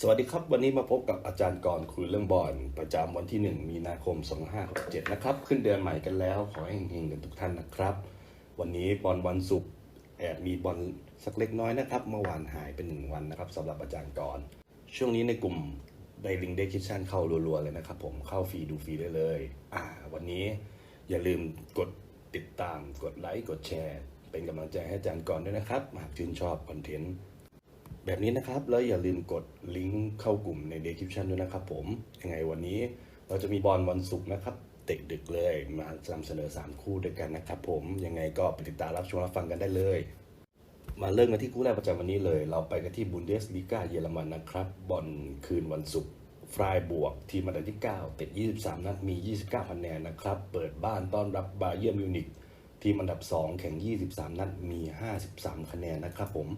สวัสดีครับ วันนี้มาพบกับอาจารย์กรคุยเรื่องบอลประจำวันที่ 1 มีนาคม 2567 นะครับ ขึ้นเดือนใหม่กันแล้ว ขอให้เฮงๆกันทุกท่านนะครับ วันนี้บอลวันศุกร์แอบมีบอลสักเล็กน้อยนะครับ เมื่อวานหายเป็นหนึ่งวันนะครับสำหรับอาจารย์กรช่วงนี้ในกลุ่มไดลิงเดคิชั่นเข้ารัวๆเลยนะครับ ผมเข้าฟรีดูฟรีได้เลย อ่า วันนี้อย่าลืมกดติดตามกดไลค์กดแชร์ เป็นกำลังใจให้อาจารย์กรด้วยนะครับหากชื่นชอบคอนเทนต์ แบบนี้นะครับ แล้วอย่าลืมกดลิงก์เข้ากลุ่มใน description ด้วยนะครับผม ยังไงวันนี้เราจะมีบอลวันศุกร์นะครับเตะดึกเลยมานำเสนอ 3 คู่ด้วยกันนะครับผมยังไงก็ไปติดตามรับชมรับฟังกันได้เลย มาเริ่มกันที่คู่แรกประจำวันนี้เลย เราไปกันที่บุนเดสลีกาเยอรมันนะครับ บอลคืนวันศุกร์ฟรายบวก ทีมอันดับที่9เตะ23 นัดมี 29คะแนนนะครับ เปิดบ้านต้อนรับบาเยิร์มิวนิกทีมอันดับ 2 แข่ง 23 นัดมี 53 คะแนนนะครับผม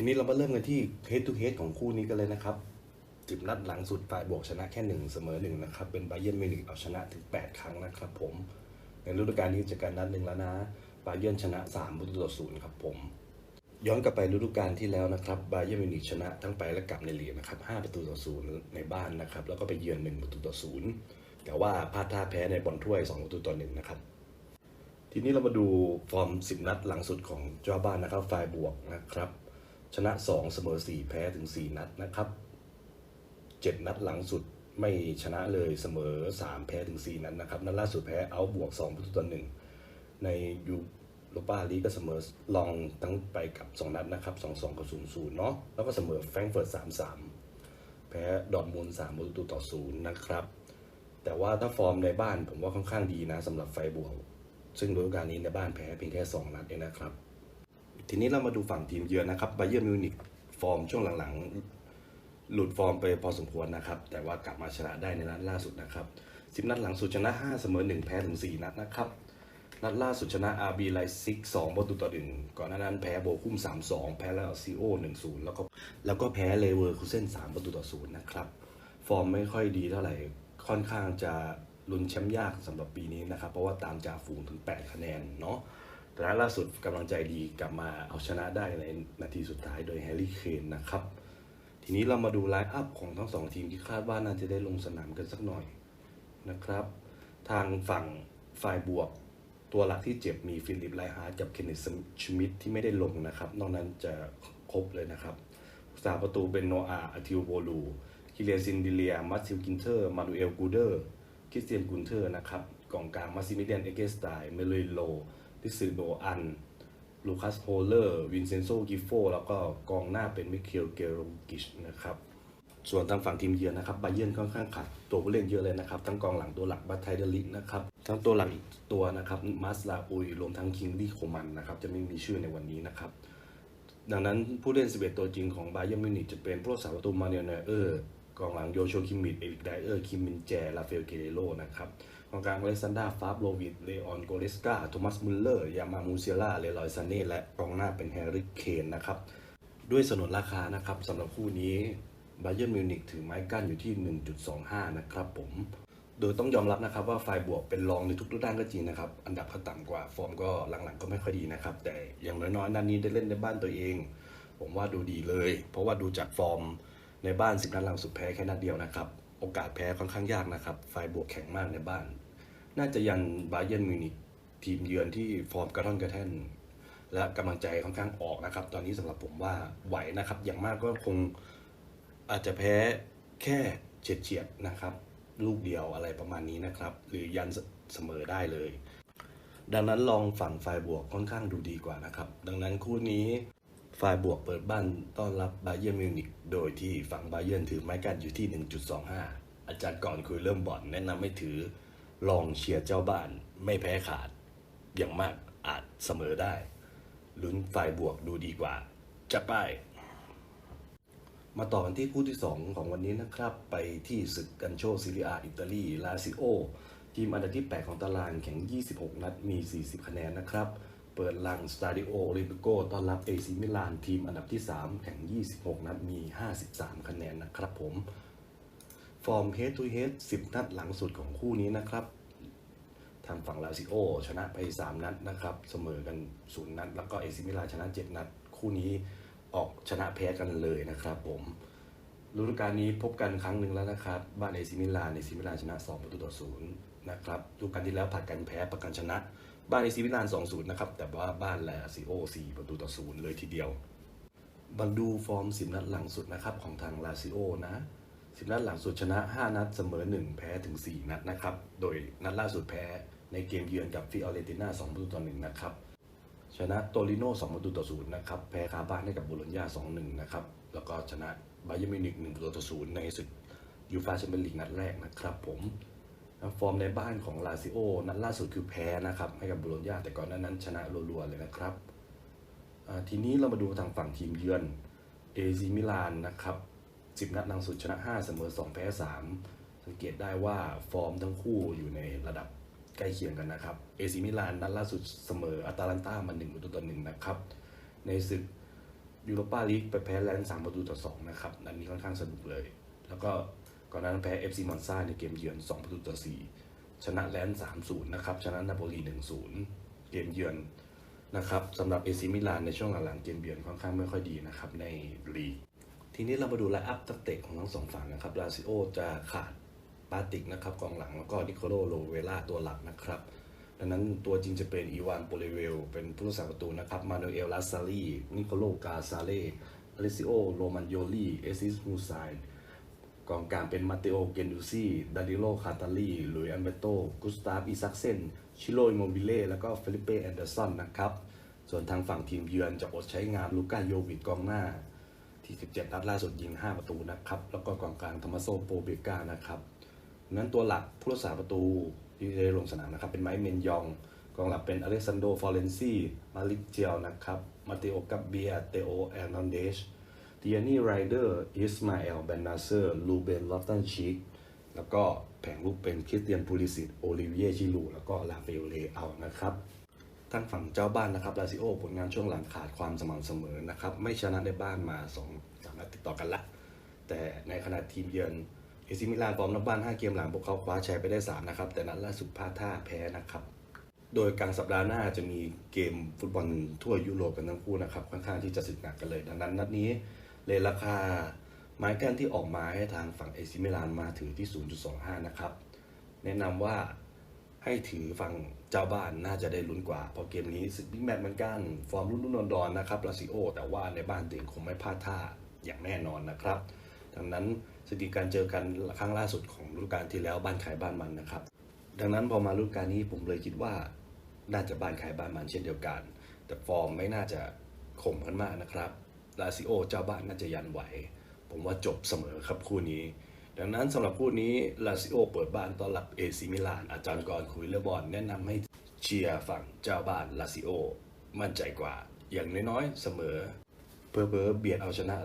ทีนี้เรามาเริ่มกันที่ head to head ของคู่นี้กันเลยนะครับสิบนัดหลังสุดฝ่ายบวกชนะแค่หนึ่งเสมอหนึ่งนะครับ เป็นไบเยนมิวนิกเอาชนะถึง 8 ครั้งนะครับผม ในฤดูกาลนี้จากการนัดหนึ่งแล้วนะไบเยนชนะ3ประตูต่อศูนย์ครับผม ย้อนกลับไปฤดูกาลที่แล้วนะครับไบเยนมิวนิกชนะทั้งไปและกลับในลีกนะครับ5ประตูต่อศูนย์ในบ้านนะครับ แล้วก็ไปเยือน1ประตูต่อศูนย์แต่ว่าพลาดท่าแพ้ในบอลถ้วย 2 ประตูต่อหนึ่งนะครับทีนี้เรามาดูฟอร์ม 10 นัดหลังสุดของเจ้าบ้านนะครับ ฝ่ายบวกนะครับ ชนะ 2 เสมอ 4 แพ้ถึง 4 นัดนะครับ 7 นัดหลังสุดไม่ชนะเลยเสมอ 3 แพ้ถึง 4 นัดนะครับ นัดล่าสุดแพ้เอาบวก2ประตูต่อ1ในยูโรปาลีก็เสมอลองทั้งไปกับ 2 นัดนะครับ 2-2 กับ 0-0 เนาะแล้วก็เสมอแฟรงเฟิร์ต 3-3 แพ้ดอทมุนด์3ประตูต่อ 0 นะครับ แต่ว่าถ้าฟอร์มในบ้านผมว่าค่อนข้างดีนะสำหรับไฟบวก ซึ่งฤดูกาลนี้ในบ้านแพ้เพียงแค่ 2 นัดเองนะครับ ทีนี้เรามาดูฝั่งทีมเยือนนะครับไบเยิร์มิวนิกฟอร์มช่วงหลังๆ หลุดฟอร์มไปพอสมควรนะครับ แต่ว่ากลับมาชนะได้ในนัดล่าสุดนะครับสิบนัดหลังสุดชนะ5เสมอ1แพ้ถึง4นัดนะครับนัดล่าสุดชนะอาร์บีไลซิก2ประตูต่อหนึ่งก่อนหน้านั้นแพ้โบคุ้ม 3-2 แพ้แล้วซีโอ1-0 แล้วก็แล้วก็แพ้เลเวอร์คูเซ่น3ประตูต่อ0นะครับ ฟอร์มไม่ค่อยดีเท่าไหร่ ค่อนข้างจะลุ้นแชมป์ยากสำหรับปีนี้นะครับ เพราะว่าตามจ่าฝูงถึง 8 คะแนนเนาะ แต่ล่าสุดกำลังใจดีกลับมาเอาชนะได้ในนาทีสุดท้ายโดยแฮร์รี่เคนนะครับ ทีนี้เรามาดูไลน์อัพของทั้งสองทีมที่คาดว่าน่าจะได้ลงสนามกันสักหน่อยนะครับ ทางฝั่งฝ่ายบวกตัวหลักที่เจ็บมีฟิลิปไลฮาร์ดกับเคนเนสชมิดที่ไม่ได้ลงนะครับ นอกนั้นจะครบเลยนะครับสาประตูเป็นโนอาอาทิวโบลูคิเลียนซินดิเลีย มัตซิลกินเทอร์ มานูเอลกูเดอร์ คริสเตียนกุนเทอร์นะครับกองกลางมาซิมิเลียนเอเกสไตเมเลโล ทิซโดอัน ลูคัสโฮเลอร์ วินเซนโซ กิฟโฟ แล้วก็กองหน้าเป็นมิเคลเกโรกิชนะครับ ส่วนทางฝั่งทีมเยือนนะครับบาเยิร์นค่อนข้างขาดตัวผู้เล่นเยอะเลยนะครับ ทั้งกองหลังตัวหลักบัตไทเดลิกนะครับ ทั้งตัวหลักอีกตัวนะครับมาสลาอุย รวมทั้งคิงลี่โคมันนะครับ จะไม่มีชื่อในวันนี้นะครับ ดังนั้นผู้เล่น 11 ตัวจริงของบาเยิร์นมิวนิกจะเป็นผู้รักษาประตูมาเนลเนอร์กองหลังโยโชคิมมิดเอริกไดเออร์ คิมมินแจ ลาเฟลเกเรโลนะครับ กองกลางเลซานดาฟาบโลวิดเลออนโกเลสกาโทมัสมุลเลอร์ ยามามูเซียล่าเลลอยซาเน่และกองหน้าเป็นแฮร์รี่เคนนะครับ ด้วยสนนราคานะครับสำหรับคู่นี้บาเยิร์นมิวนิกถือไม้กั้นอยู่ที่ 1.25 นะครับผม โดยต้องยอมรับนะครับว่าฝ่ายบวกเป็นรองในทุกๆด้านก็จริงนะครับ อันดับก็ต่ำกว่าฟอร์มก็หลังๆก็ไม่ค่อยดีนะครับ แต่อย่างน้อยๆนัดนนี้ได้เล่นในบ้านตัวเอง ผมว่าดูดีเลย เพราะว่าดูจากฟอร์มในบ้านสิบนัดหลังสุดแพ้แค่นัดเดียวนะครับ โอกาสแพ้ค่อนข้างยากนะครับฝ่ายบวกแข็งมากในบ้าน น่าจะยันบาเยิร์นมิวนิกทีมเยือนที่ฟอร์มกระท่อนกระแท่น และกำลังใจค่อนข้างออกนะครับ ตอนนี้สำหรับผมว่าไหวนะครับ อย่างมากก็คงอาจจะแพ้แค่เฉียดเฉียดๆนะครับ ลูกเดียวอะไรประมาณนี้นะครับ หรือยันเสมอได้เลย ดังนั้นลองฝั่งฝ่ายบวกค่อนข้างดูดีกว่านะครับ ดังนั้นคู่นี้ ฝ่ายบวกเปิดบ้านต้อนรับบาเยิร์นมิวนิกโดยที่ฝั่งบาเยิร์นถือไม้กั้นอยู่ที่ 1.25 อาจารย์ก่อนคุยเริ่มบอลแนะนำให้ถือลองเชียร์เจ้าบ้านไม่แพ้ขาด อย่างมากอาจเสมอได้ ลุ้นฝ่ายบวกดูดีกว่า จะไป มาต่อกันที่คู่ที่ 2 ของวันนี้นะครับ ไปที่ศึกกันโชซิลิอาอิตาลีลาซิโอทีมอันดับที่ 8 ของตารางแข่ง 26 นัดมี 40 คะแนนนะครับ เปิดลังสตาดิโอลิมโกต้อนรับเอซิมิลานทีมอันดับที่ 3 แข่ง 26 นัดมี 53 คะแนนนะครับผม ฟอร์ม head to head 10 นัดหลังสุดของคู่นี้นะครับ ทางฝั่งลาซิโอ ชนะไป 3 นัดนะครับ เสมอกัน 0 นัด แล้วก็เอซิมิลานชนะ 7 นัด คู่นี้ออกชนะแพ้กันเลยนะครับผม ฤดูกาลนี้พบกันครั้งหนึ่งแล้วนะครับ บ้านเอซิมิลานเอซิมิลานชนะ 2 ประตูต่อศูนย์นะครับฤดูกาลที่แล้วผัดกันแพ้ประกันชนะ บ้านเอซิมิลาน 2-0 นะครับ แต่ว่าบ้านแลซิโอ 4 ประตูต่อศูนย์เลยทีเดียวมาดูฟอร์ม 10 นัดหลังสุดนะครับของทางลาซิโอนะ 10 นัดหลังสุดชนะ 5 นัดเสมอ 1 แพ้ถึง 4 นัดนะครับ โดยนัดล่าสุดแพ้ในเกมเยือนกับฟิออเรติน่า2ประตูต่อ1นะครับชนะโตริโน่2ประตูต่อศูนย์นะครับ แพ้คาบ้านให้กับโบโลญญา2-1 นะครับ แล้วก็ชนะ บาเยิร์นมิวนิก1ประตูต่อศูนย์ในศึกยูฟ่าแชมเปี้ยนลีกนัดแรกนะครับผมฟอร์มในบ้านของลาซิโอนัดล่าสุดคือแพ้นะครับให้กับโบโลญญาแต่ก่อนหน้านั้นชนะรัวๆเลยนะครับทีนี้เรามาดูทางฝั่งทีมเยือนเอซิมิลานนะครับ10 นัดหลังสุดชนะ 5 เสมอ 2 แพ้ 3 สังเกตได้ว่าฟอร์มทั้งคู่อยู่ในระดับใกล้เคียงกันนะครับ เอซิมิลานนัดล่าสุดเสมออัตาลันตามา1ประตูต่อ1นะครับ ในศึก ยูโรปาลีกไปแพ้แลนด์3ประตูต่อ2นะครับนัดนี้ค่อนข้างสนุกเลย แล้วก็ก่อนหน้านั้นแพ้ FC มอนซาในเกมเยือน2ประตูต่อ4ชนะแลนด์3-0นย์นะครับชนะนาโปลี1-0เกมเยือนนะครับสำหรับเอซิมิลานในช่วงหลังๆเกมเยือนค่อนข้างไม่ค่อยดีนะครับในลีกทีนี้เรามาดูไลน์อัพตักเตะของทั้งสองฝั่งนะครับลาซิโอจะขาดปาติกนะครับกองหลังแล้วก็นิโคโลโลเวล่าตัวหลักนะครับ ดังนั้นตัวจริงจะเป็นอีวานโปเลเวล เป็นผู้รักษาประตูนะครับ มาโนเอลลาซาลีนิโคโลกาซาเลอลิซิโอ โรมันโยลี เอซิสมูไซน์กองกลางเป็นมาเตโอ เกนดูซี่ ดาริโล คาตาลีลุยอันเบโต กุสตาฟ อิซักเซน ชิโลอิโมบิเล่ แล้วก็เฟลิเป้ แอนเดอร์สันนะครับ ส่วนทางฝั่งทีมเยือนจะอดใช้งานลูก้าโยวิดกองหน้า ที่ 17 นัดล่าสุดยิง 5 ประตูนะครับ แล้วก็กองกลางธรรมโซโปเบกานะครับนั้นตัวหลักผู้รักษาประตู ที่ได้ลงสนามนะครับ เป็นไมค์เมนยอง กองหลังเป็นอเล็กซานโดฟอเรนซีมาลิกเจียวนะครับมาเตโอกับเบียเตโอแอนนอนเดชเดียนี่ไรเดอร์อิสมาเอลเบนนาเซอร์ลูเบนลอฟตันชิกแล้วก็แผงลูกเป็นคริสเตียนพูลิสิตโอลิเวียชิลูแล้วก็ลาเฟลเลเอานะครับทางฝั่งเจ้าบ้านนะครับลาซิโอผลงานช่วงหลังขาดความสม่ำเสมอนะครับ ไม่ชนะในบ้านมา2อสามนัดติดต่อกันละ แต่ในขณะทีมเยือน เอซิมิลานฟอร์มนักบ้าน 5 เกมหลังพวกเขาคว้าชัยไปได้ 3 นะครับ แต่นัดล่าสุดพลาดท่าแพ้นะครับ โดยกลางสัปดาห์หน้าจะมีเกมฟุตบอลทั่วยุโรปกันทั้งคู่นะครับ ค่อนข้างที่จะสึกหนักกันเลย ดังนั้นนัดนี้เลยราคาไม้กั้นที่ออกมาให้ทางฝั่งเอซิมิลานมาถือที่ 0.25 นะครับ แนะนำว่าให้ถือฝั่งเจ้าบ้านน่าจะได้ลุ้นกว่า เพราะเกมนี้ศึกบิ๊กแมตช์เหมือนกัน ฟอร์มรุ่นรุ่นดอนๆนะครับลาซิโอแต่ว่าในบ้านตัวเองคงไม่พลาดท่าอย่างแน่นอนนะครับ ดังนั้นสถิติการเจอกันครั้งล่าสุดของฤดูกาลที่แล้วบ้านขายบ้านมันนะครับ ดังนั้นพอมาฤดูกาลนี้ผมเลยคิดว่าน่าจะบ้านขายบ้านมันเช่นเดียวกัน แต่ฟอร์มไม่น่าจะข่มกันมากนะครับลาซิโอเจ้าบ้านน่าจะยันไหว ผมว่าจบเสมอครับคู่นี้ ดังนั้นสำหรับคู่นี้ลาซิโอเปิดบ้านต้อนรับเอซิมิลาน อาจารย์กรคุยเรื่องบอลแนะนำให้เชียร์ฝั่งเจ้าบ้านลาซิโอมั่นใจกว่า อย่างน้อยๆเสมอเพื่อเพอเบียดเอาชนะ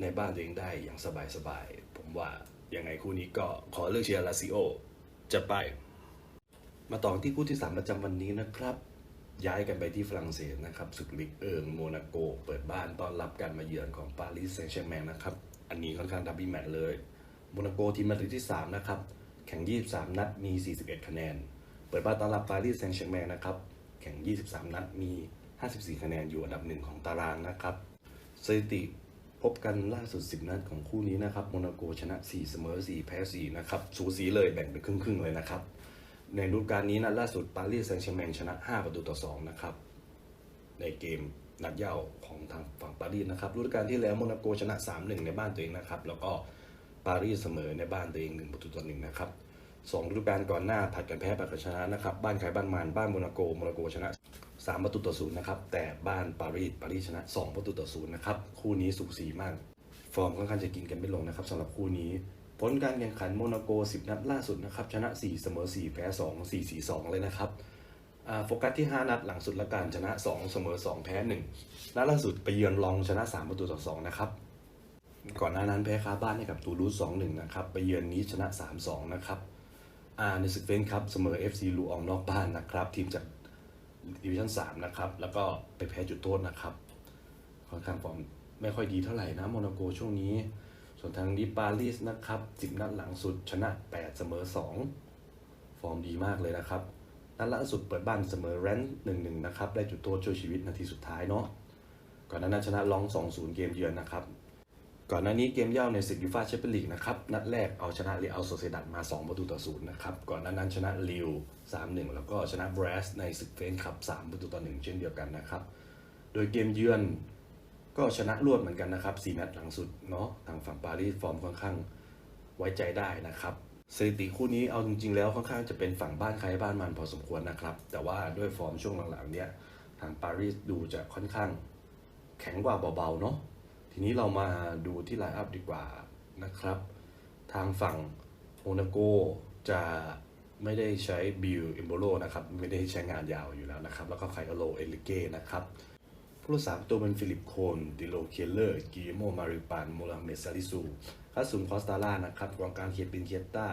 ในบ้านตัวเองได้อย่างสบายๆ ผมว่ายังไงคู่นี้ก็ขอเลือกเชียร์ลาซิโอจะไป มาต่อที่คู่ที่ 3 ประจำวันนี้นะครับ ย้ายกันไปที่ฝรั่งเศสนะครับศึกลิกเอิงโมนาโก เปิดบ้านต้อนรับการมาเยือนของปารีสแซงต์แชร์แมงนะครับ อันนี้ค่อนข้างดับบี้แมตช์เลยโมนาโกทีมมาดริดที่ 3 นะครับ แข่ง 23 นัดมี 41 คะแนน เปิดบ้านต้อนรับปารีสแซงต์แชร์แมงนะครับแข่ง 23 นัดมี 54 คะแนนอยู่อันดับหนึ่งของตารางนะครับสถิติ พบกันล่าสุด 10 นัดของคู่นี้นะครับโมนาโกชนะ 4 เสมอ 4 แพ้ 4 นะครับ สูสีเลยแบ่งเป็นครึ่งๆ เลยนะครับ ในฤดูกาลนี้นัดล่าสุดปารีสแซงต์แชร์แมงชนะ 5 ประตูต่อ 2 นะครับ ในเกมนัดเย้าของทางฝั่งปารีสนะครับฤดูกาลที่แล้วโมนาโกชนะ 3-1 ในบ้านตัวเองนะครับ แล้วก็ปารีสเสมอในบ้านตัวเอง 1 ประตูต่อ 1 นะครับ สองฤดูกาลก่อนหน้าผัดกันแพ้ผัดกันชนะนะครับบ้านใครบ้านมันบ้านโมนาโกโมนาโกชนะ 3 ประตูต่อ0นย์นะครับแต่บ้านปารีสปารีสชนะ 2 ประตูต่อ0นย์นะครับคู่นี้สูสีมาก ฟอร์มค่อนข้างจะกินกันไม่ลงนะครับสำหรับคู่นี้ผลการแข่งขันโมนาโก 10 นัดล่าสุดนะครับชนะ 4 เสมอ 4 แพ้ 2 4 4 2 เลยนะครับโฟกัสที่ 5 นัดหลังสุดละกันชนะ 2 เสมอ 2 แพ้ 1นัดล่าสุดไปเยือนลองชนะ 3 ประตูต่อ2นะครับก่อนหน้านั้นแพ้คาบ้านให้กับตูรูส2-1นะครับไปเยือนนี้ชนะ 3-2 นะครับ อาในศึกเฟนครับเสมอ FC ลูอองนอกบ้านนะครับ ทีมจากดิวิชั่น3นะครับ แล้วก็ไปแพ้จุดโทษนะครับค่อนข้างฟอร์มไม่ค่อยดีเท่าไหร่นะโมนาโกช่วงนี้ ส่วนทางนี้ปารีสนะครับ10นัดหลังสุดชนะ 8 เสมอ 2 ฟอร์มดีมากเลยนะครับ นัดล่าสุดเปิดบ้านเสมอแรนต์1-1นะครับ ได้จุดโทษช่วยชีวิตนาทีสุดท้ายเนาะก่อนหน้านั้นชนะลอง 2-0 เกมเยือนนะครับ ก่อนหน้านี้เกมเย่าในศึกยูฟ่าแชมเปี้ยนลีกนะครับ นัดแรกเอาชนะเรอัลโซเซดัดมา 2 ประตูต่อศูนย์นะครับ ก่อนหน้านั้นชนะลิว 3-1 แล้วก็ชนะบรสในศึกเฟนคัพ3ประตูต่อ 1 เช่นเดียวกันนะครับ โดยเกมเยือนก็ชนะรวดเหมือนกันนะครับ4นัดหลังสุดเนาะทางฝั่งปารีสฟอร์มค่อนข้างไว้ใจได้นะครับสถิติคู่นี้เอาจริงๆแล้วค่อนข้างจะเป็นฝั่งบ้านใครบ้านมันพอสมควรนะครับ แต่ว่าด้วยฟอร์มช่วงหลังๆเนี้ยทางปารีสดูจะค่อนข้างแข็งกว่าเบาๆเนาะ ทีนี้เรามาดูที่ไลน์อัพดีกว่านะครับ ทางฝั่งโมนาโกจะไม่ได้ใช้บิลอิมโบโลนะครับ ไม่ได้ใช้งานยาวอยู่แล้วนะครับ แล้วก็ไคโอโลเอลิเก้นะครับผู้รักษาประตูเป็นฟิลิปโคนดิโลเคเลอร์กิโมมาริปันโมลาเมซาลิซูคัสซุนคอสตาล่านะครับกองกลางเคียปินเคียต้า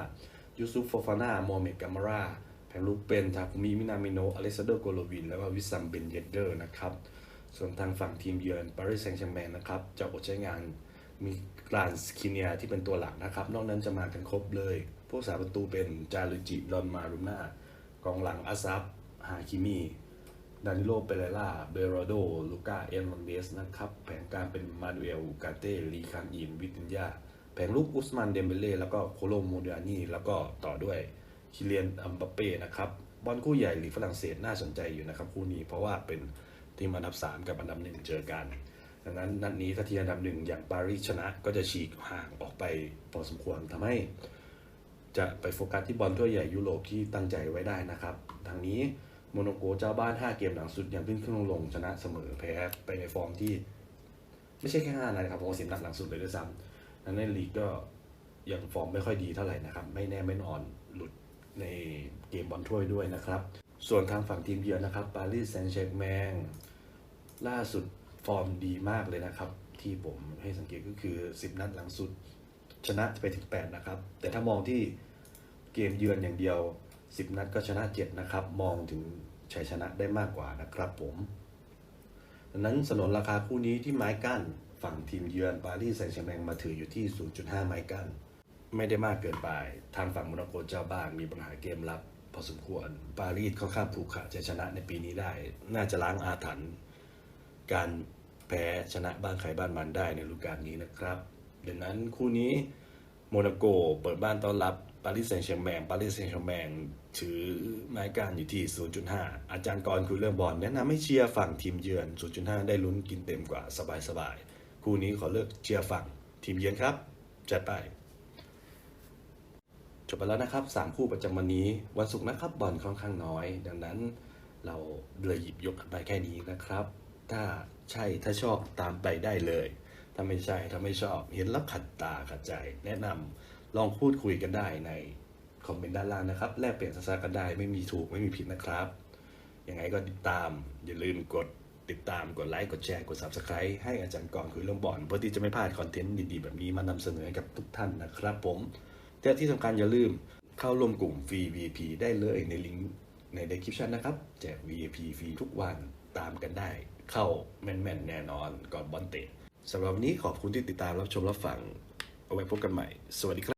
ยูซุฟโฟฟาน่าโมเมดกามาราแผงลูกเป็นทาคุมิมินามิโนอเลซาโดโกโลวิน แล้วก็วิซัมเบนเยเดอร์นะครับ ส่วนทางฝั่งทีมเยือนปารีสแซงต์แชร์แมงนะครับจะอดใช้งานมีกรานสคิเนียที่เป็นตัวหลักนะครับ นอกนั้นจะมากันครบเลย ผู้สาประตูเป็นจารุจิลอนมารุน่ากองหลังอาซับฮาคิมีดานิโลเปเรล่า เบโรโด ลูก้า เอลอนเดสนะครับ แผงกลารเป็นมาดูเอล กาเต้ ลีคางอิน วิตินยา แผงลูกอุสมัน เดมเบเล่ แล้วก็โคโลโมเดานีแล้วก็ต่อด้วยคิเลียน อัมบัเป้ นะครับ บอลคู่ใหญ่หลีกฝรั่งเศสน่าสนใจอยู่นะครับคู่นี้ เพราะว่าเป็น ทีมอันดับ 3 กับอันดับ 1 เจอกัน ดังนั้นนัดนี้ถ้าทีมอันดับ1อย่างปารีสชนะก็จะฉีกห่างออกไปพอสมควรทำให้จะไปโฟกัสที่บอลถ้วยใหญ่ยุโรปที่ตั้งใจไว้ได้นะครับ ทางนี้โมโนโกเจ้าบ้าน 5 เกมหลังสุดยังขึ้นขึ้นลงชนะเสมอแพ้ไปในฟอร์มที่ ไม่ใช่แค่5นัดนะครับผมว่าสิบนัดหลังสุดเลยด้วยซ้ำดังนั้นลีกก็ยังฟอร์มไม่ค่อยดีเท่าไหร่นะครับ ไม่แน่ไม่นอนหลุดในเกมบอลถ้วยด้วยนะครับ ส่วนทางฝั่งทีมเยือนนะครับปารีสแซงต์แชร์แมง ล่าสุดฟอร์มดีมากเลยนะครับ ที่ผมให้สังเกตก็คือ 10 นัดหลังสุด ชนะไปถึง 8 นะครับ แต่ถ้ามองที่เกมเยือนอย่างเดียว 10 นัดก็ชนะ 7 นะครับ มองถึงชัยชนะได้มากกว่านะครับผมดังนั้นสนนราคาคู่นี้ที่ไม้กั้นฝั่งทีมเยือนปารีสแซงต์แชร์แมงมาถืออยู่ที่ 0.5 ไม้กั้น ไม่ได้มากเกินไป ทางฝั่งโมนาโกเจ้าบ้านมีปัญหาเกมรับพอสมควร ปารีสค่อนข้างผูกขาดจะชนะในปีนี้ได้ น่าจะล้างอาถรรพ์ การแพ้ชนะบ้านใครบ้านมันได้ในฤดูกาลนี้นะครับดังนั้นคู่นี้โมนาโกเปิดบ้านต้อนรับปารีสแซงต์แชร์แมงปารีสแซงต์แชร์แมงถือไม้การอยู่ที่ 0.5 อาจารย์กรคือเรื่องบอลแนะนำให้เชียร์ฝั่งทีมเยือน 0.5 ได้ลุ้นกินเต็มกว่าสบายๆ คู่นี้ขอเลือกเชียร์ฝั่งทีมเยือนครับ จัดไป จบไปแล้วนะครับ 3 คู่ประจำวันนี้ วันศุกร์นะครับบอลค่อนข้างน้อย ดังนั้นเราเลยหยิบยกไปแค่นี้นะครับ ถ้าใช่ถ้าชอบตามไปได้เลย ถ้าไม่ใช่ถ้าไม่ชอบเห็นแล้วขัดตาขัดใจ แนะนำลองพูดคุยกันได้ในคอมเมนต์ด้านล่างนะครับแลกเปลี่ยนทัศนะกันได้ไม่มีถูกไม่มีผิดนะครับยังไงก็ติดตามอย่าลืมกดติดตามกดไลค์กดแชร์กด subscribe ให้อาจารย์ก่อนคุยเรื่องบอลเพื่อที่จะไม่พลาดคอนเทนต์ดีๆ แบบนี้มานำเสนอให้กับทุกท่านนะครับผมแต่ที่สำคัญอย่าลืมเข้าร่วมกลุ่มฟรี VIP ได้เลยในลิงก์ใน description นะครับ แจก VIP ฟรีทุกวันตามกันได้ เข้าแม่นๆแน่นอนก่อนบอลเตะสำหรับวันนี้ขอบคุณที่ติดตามรับชมรับฟัง เอาไว้พบกันใหม่ สวัสดีครับ